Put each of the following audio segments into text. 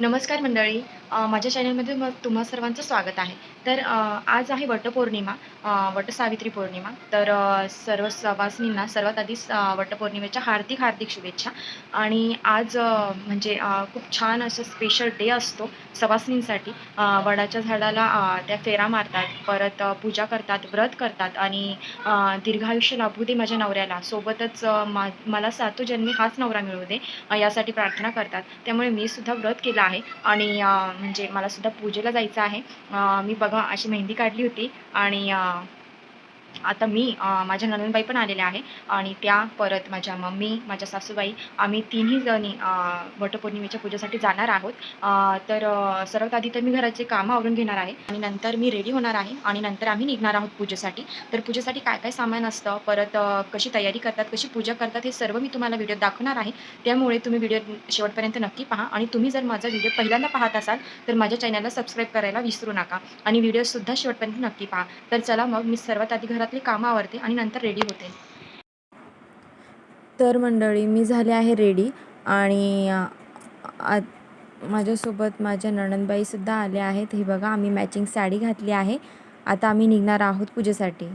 नमस्कार मंडळी. माझ्या चॅनलमध्ये मग तुम्हा सर्वांचं स्वागत आहे. तर आज आहे वटपौर्णिमा वटसावित्री पौर्णिमा. तर सर्व सवासनींना सर्वात आधी वटपौर्णिमेच्या हार्दिक हार्दिक शुभेच्छा. आणि आज म्हणजे खूप छान असं स्पेशल डे असतो सवासनींसाठी. वडाच्या झाडाला त्या फेरा मारतात परत पूजा करतात व्रत करतात आणि दीर्घायुष्य लाभू दे माझ्या नवऱ्याला. सोबतच मा मला सातो जन्मी हाच नवरा मिळू दे यासाठी प्रार्थना करतात. त्यामुळे मी सुद्धा व्रत केलं आहे. आणि म्हणजे मला सुद्धा पूजेला जायचं आहे. मी बघा अशी मेहंदी काढली होती आणि आता मी माझ्या ननंदबाई पण आलेल्या आहे आणि त्या परत माझ्या मम्मी माझ्या सासूबाई आम्ही तिन्ही जणी वटपौर्णिमेच्या पूजेसाठी जाणार आहोत. तर सर्वात आधी तर मी घराचे कामं आवरून घेणार आहे आणि नंतर मी रेडी होणार आहे आणि नंतर आम्ही निघणार आहोत पूजेसाठी. तर पूजेसाठी काय काय सामान असतं परत कशी तयारी करतात कशी पूजा करतात हे सर्व मी तुम्हाला व्हिडिओ दाखवणार आहे. त्यामुळे तुम्ही व्हिडिओ शेवटपर्यंत नक्की पहा आणि तुम्ही जर माझा व्हिडिओ पहिल्यांदा पाहत असाल तर माझ्या चॅनलला सबस्क्राईब करायला विसरू नका आणि व्हिडिओसुद्धा शेवटपर्यंत नक्की पहा. तर चला मग मी सर्वात आधी घरातली कामं आवरते आणि नंतर रेडी होते. तर मंडळी मी झाले आहे रेडी आणि माझ्यासोबत माझ्या नणंदबाईसुद्धा आल्या आहेत. हे बघा आम्ही मॅचिंग साडी घातली आहे. आता आम्ही निघणार आहोत पूजेसाठी.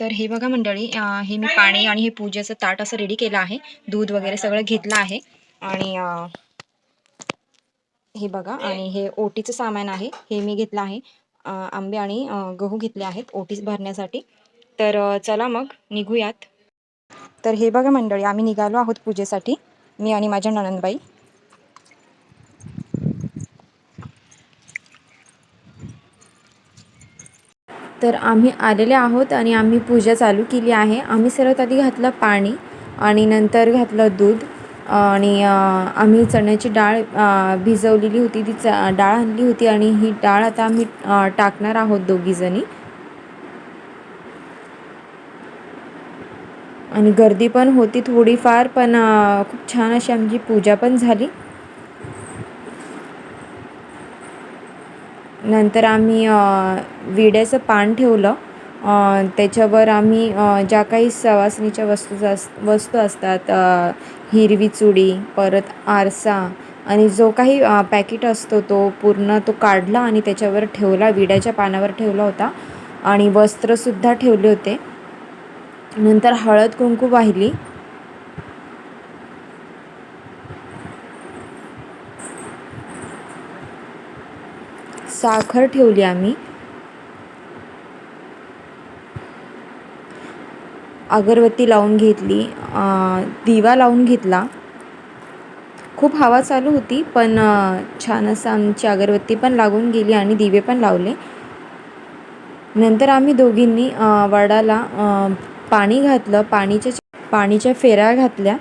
तर हे बघा मंडळी हे मी पाणी आणि हे पूजेचं ताट असं रेडी केलं आहे. दूध वगैरे सगळं घेतलं आहे. आणि हे बघा आणि हे ओटीचं सामान आहे. हे मी घेतलं आहे. आंबे आणि गहू घेतले आहेत ओटीस भरण्यासाठी. तर चला मग निघूयात. तर हे बघा मंडळी आम्ही निघालो आहोत पूजेसाठी मी आणि माझ्या नणंदबाई. तर आम्ही आलेले आहोत आणि आम्ही पूजा चालू केली आहे. आम्ही सर्वात आधी घातलं पाणी आणि नंतर घातलं दूध. आणि आम्ही चण्याची डाळ भिजवलेली होती ती च डाळ आणली होती आणि ही डाळ आता आम्ही टाकणार आहोत दोघीजणी. आणि गर्दी पण होती थोडीफार पण खूप छान अशी आमची पूजा पण झाली. नंतर आम्ही विड्याचं पान ठेवलं. त्याच्यावर आम्ही ज्या काही सवासणीच्या वस्तू अस वस्तू असतात हिरवी चुडी परत आरसा आणि जो काही पॅकेट असतो तो पूर्ण तो काढला आणि त्याच्यावर ठेवला विड्याच्या पानावर ठेवला होता आणि वस्त्रसुद्धा ठेवले होते. नंतर हळद कुंकू वाहिली. साखर ठेवली आम्ही. अगरबत्ती लावून घेतली दिवा लावून घेतला. खूप हवा चालू होती पण छान असं आमची अगरबत्ती पण लागून गेली आणि दिवे पण लावले. नंतर आम्ही दोघींनी वडाला पाणी घातलं. पाणीच्या पाणीच्या फेऱ्या घातल्या.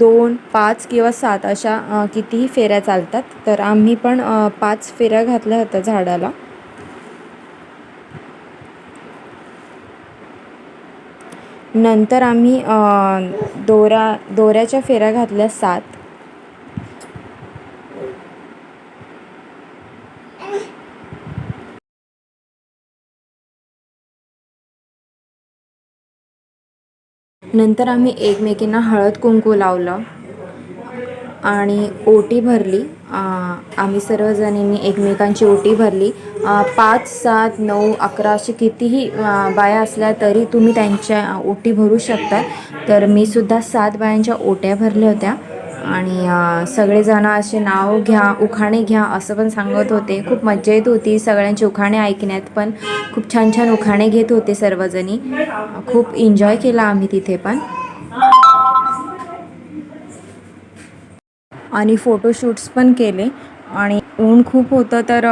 दोन पाच किंवा सात अशा कितीही फेऱ्या चालतात. तर आम्ही पण पाच फेऱ्या घातल्या होत्या झाडाला. नंतर आम्ही दोरा दोऱ्याच्या फेऱ्या घातल्या सात. नंतर आम्ही एकमेकींना हळद कुंकू लावलं. आणि ओटी भरली. आम्ही सर्वजणींनी एकमेकांची ओटी भरली. पाच सात नऊ अकरा असे कितीही बाया असल्या तरी तुम्ही त्यांच्या ओटी भरू शकता. तर मी सुद्धा सात बायांच्या ओट्या भरल्या होत्या. आणि सगळेजणं असे नाव घ्या उखाणे घ्या असं पण सांगत होते. खूप मज्जा येत होती सगळ्यांचे उखाणे ऐकण्यात पण खूप छान छान उखाणे घेत होते सर्वजणी. खूप एन्जॉय केला आम्ही तिथे पण. आणि फोटोशूट्स पण केले. आणि ऊन खूप होतं तर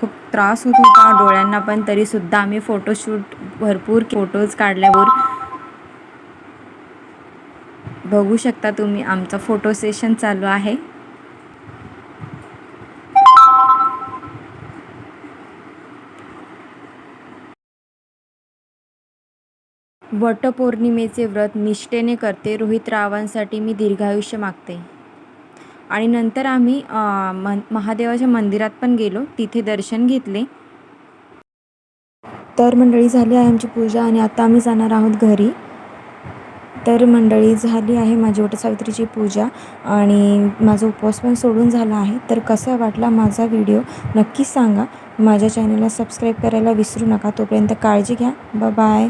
खूप त्रास होत होता डोळ्यांना पण तरीसुद्धा आम्ही फोटोशूट भरपूर फोटोज काढल्यावर. बघू शकता तुम्ही आमचं फोटो सेशन चालू आहे. वटपौर्णिमेचे व्रत निष्ठेने करते. रोहित रावांसाठी मी दीर्घायुष्य मागते. आणि नंतर आम्ही मन महादेवाच्या मंदिरात पण गेलो. तिथे दर्शन घेतले. तर मंडळी झाली आहे आमची पूजा आणि आता आम्ही जाणार आहोत घरी. तर मंडळी झाली आहे माझी वटसावित्रीची पूजा आणि माझा उपवास पण सोडून झाला आहे. तर कसा वाटला माझा व्हिडिओ नक्कीच सांगा. माझ्या चॅनलला सबस्क्राईब करायला विसरू नका. तोपर्यंत काळजी घ्या. ब बाय.